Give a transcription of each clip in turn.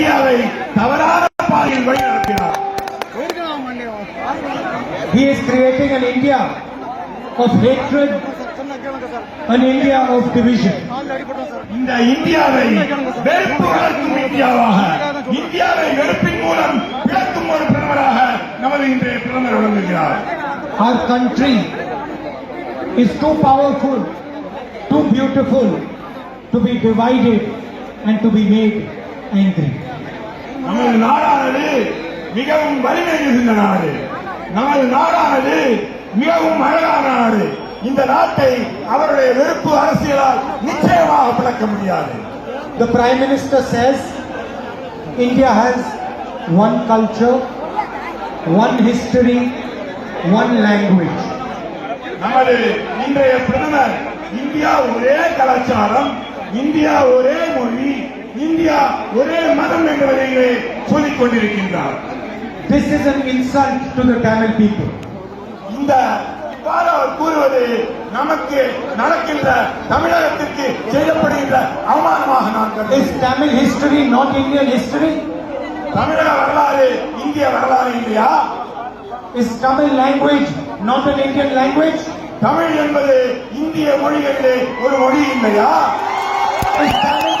இந்தியாவை தவறான பாதையில் வழிநடத்தினார் He is creating an India of hatred, an India of division. இந்த இந்தியாவை வெறுப்பு வளர்க்கும் இந்தியாவாக இந்தியாவை வெறுப்பின் மூலம் விளக்கும் ஒரு பிரதமராக நமது இன்றைய பிரதமர் விளங்குகிறார் Our country is too powerful, too beautiful to be divided and to be made angry. நமது நாடானது மிகவும் வலிமை மிகுந்த நாடு நமது நாடானது மிகவும் அழகான நாடு இந்த நாட்டை அவருடைய வெறுப்பு அரசியலால் நிச்சயமாக பிளக்க முடியாது The Prime Minister says India has one culture, one history, one language. நமது இன்றைய பிரதமர் இந்தியா ஒரே கலாச்சாரம் இந்தியா ஒரே மொழி ஒரே மதம் என்பதையே சொல்லிக் கொண்டிருக்கின்றார் This is an insult to the Tamil people. இந்த அவர் கூறுவது நமக்கு நடக்கின்ற தமிழகத்திற்கு செய்யப்படுகின்ற அவமானமாக நான் Is கருதுகிறேன் Tamil history not Indian history? தமிழக வரலாறு இந்திய வரலாறு இல்லையா Is Tamil language not an Indian language? Tamil என்பது இந்திய மொழிகளிலே ஒரு மொழி இல்லையா Is Tamil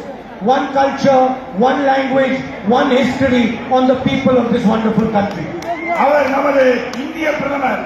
one culture, one language, one history on the people of this wonderful country. அவர் நமது இந்திய பிரதமர்